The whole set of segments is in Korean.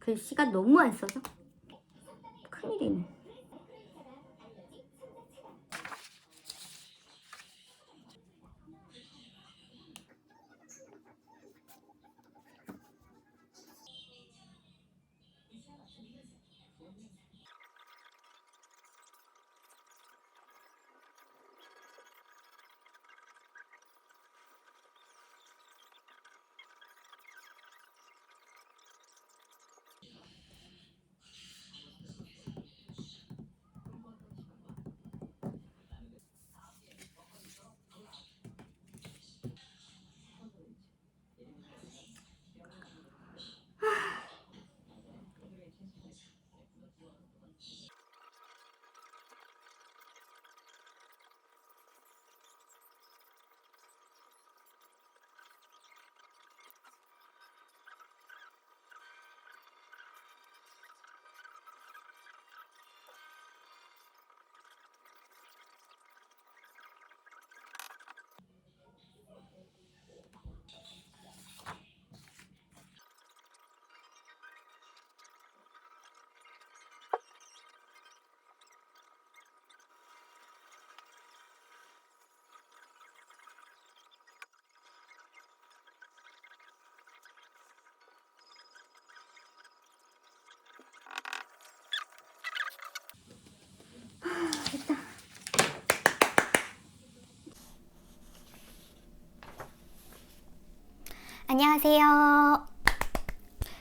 글씨가 너무 안 써져. 큰일이네. 안녕하세요.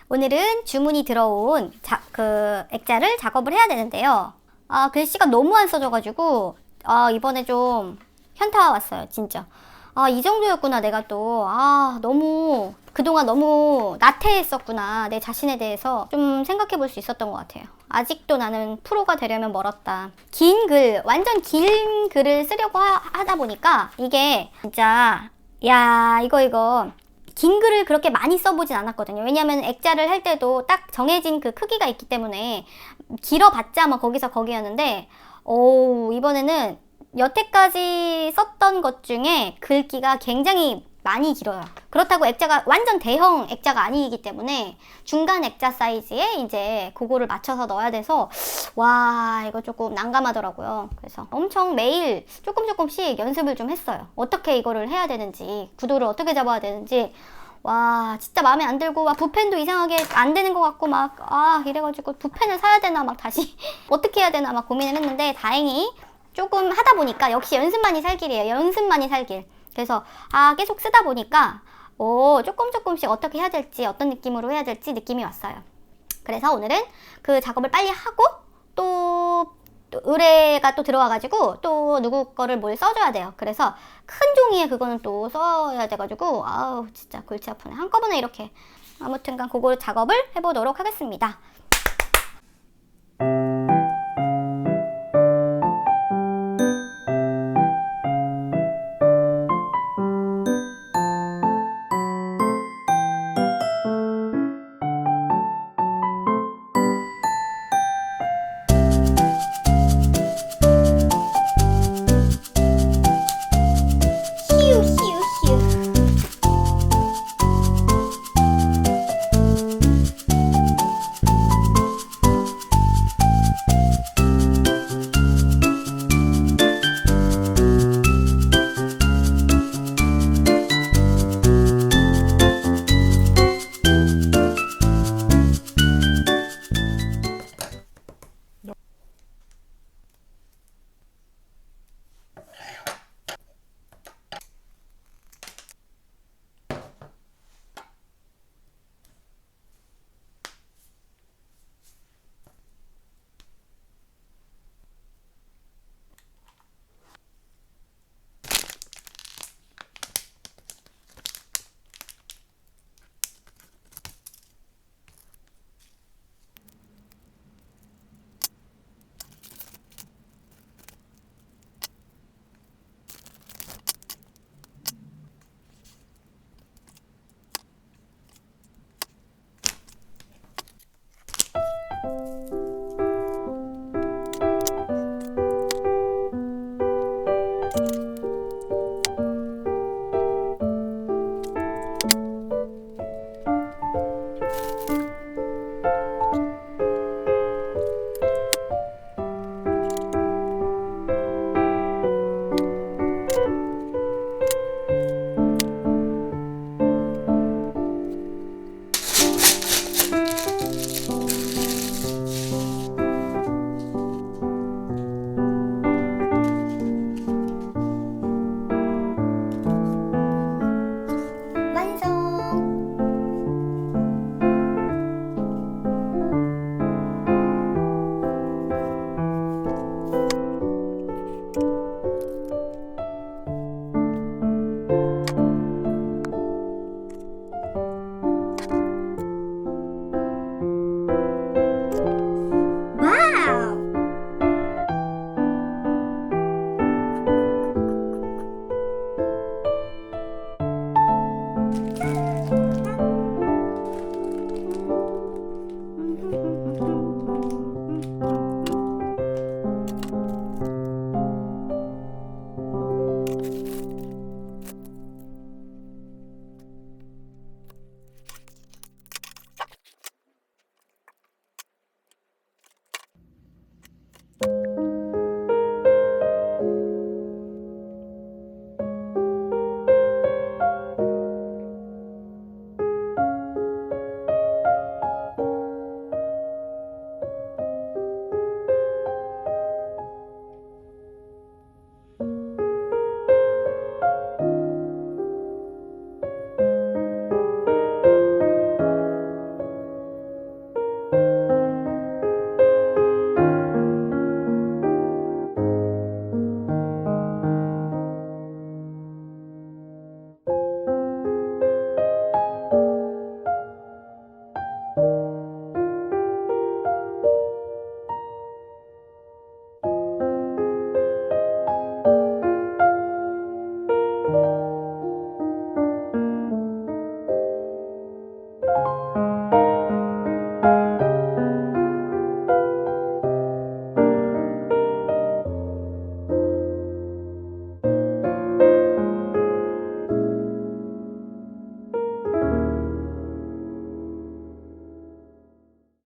오늘은 주문이 들어온 자, 그 액자를 작업을 해야 되는데요. 아, 글씨가 너무 안 써져가지고, 아, 이번에 좀 현타 왔어요, 진짜. 아, 이 정도였구나, 내가 또. 아, 너무, 그동안 너무 나태했었구나, 내 자신에 대해서 좀 생각해 볼 수 있었던 것 같아요. 아직도 나는 프로가 되려면 멀었다. 긴 글, 완전 긴 글을 쓰려고 하, 하다 보니까, 이게 진짜, 야, 이거, 이거. 긴 글을 그렇게 많이 써보진 않았거든요. 왜냐하면 액자를 할 때도 딱 정해진 그 크기가 있기 때문에 길어봤자 뭐 거기서 거기였는데, 오, 이번에는 여태까지 썼던 것 중에 글귀가 굉장히 많이 길어요. 그렇다고 액자가 완전 대형 액자가 아니기 때문에 중간 액자 사이즈에 이제 그거를 맞춰서 넣어야 돼서 와 이거 조금 난감하더라고요. 그래서 엄청 매일 조금 조금씩 연습을 좀 했어요. 어떻게 이거를 해야 되는지 구도를 어떻게 잡아야 되는지 와 진짜 마음에 안 들고 와 붓펜도 이상하게 안 되는 것 같고 막 아 이래가지고 붓펜을 사야 되나 막 다시 어떻게 해야 되나 막 고민을 했는데 다행히 조금 하다 보니까 역시 연습만이 살 길이에요. 연습만이 살 길. 그래서 아 계속 쓰다 보니까 오 조금 조금씩 어떻게 해야 될지 어떤 느낌으로 해야 될지 느낌이 왔어요. 그래서 오늘은 그 작업을 빨리 하고 또, 또 의뢰가 또 들어와가지고 또 누구 거를 뭘 써줘야 돼요. 그래서 큰 종이에 그거는 또 써야 돼가지고 아우 진짜 골치 아프네. 한꺼번에 이렇게 아무튼간 그거 작업을 해보도록 하겠습니다.